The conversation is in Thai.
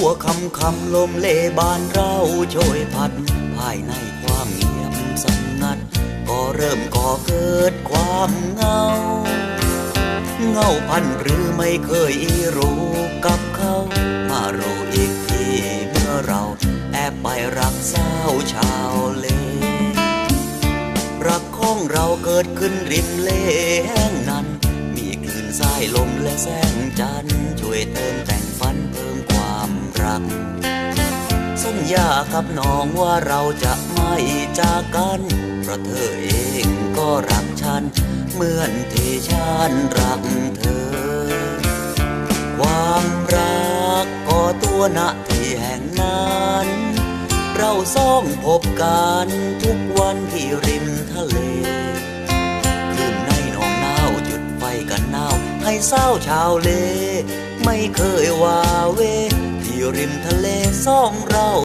ชั่วคำคำลมเลบานเราโชยพัด ภายในความเงียบสงัด ก็เริ่มก่อเกิดความเงา เงาพันหรือไม่เคยรู้กับเขา มารู้อีกทีเมื่อเราแอบไปรักสาวชาวเล รักของเราเกิดขึ้นริมเลแห่งนั้น มีคลื่นสายลมและแสงจันทร์ช่วยเติมแต่งฝันเสัญญากับน้องว่าเราจะไม่จากกัน เพราะเธอเองก็รักฉัน เหมือนที่ฉันรักเธอ ความรักก็ตัวณที่แห่งนั้น เราสองพบกันทุกวันที่ริมทะเลคืนในหนองหนาวจุดไฟกันหนาวให้เศร้าชาวเล ไม่เคยว่าเวที่ริมทะเลสองเรา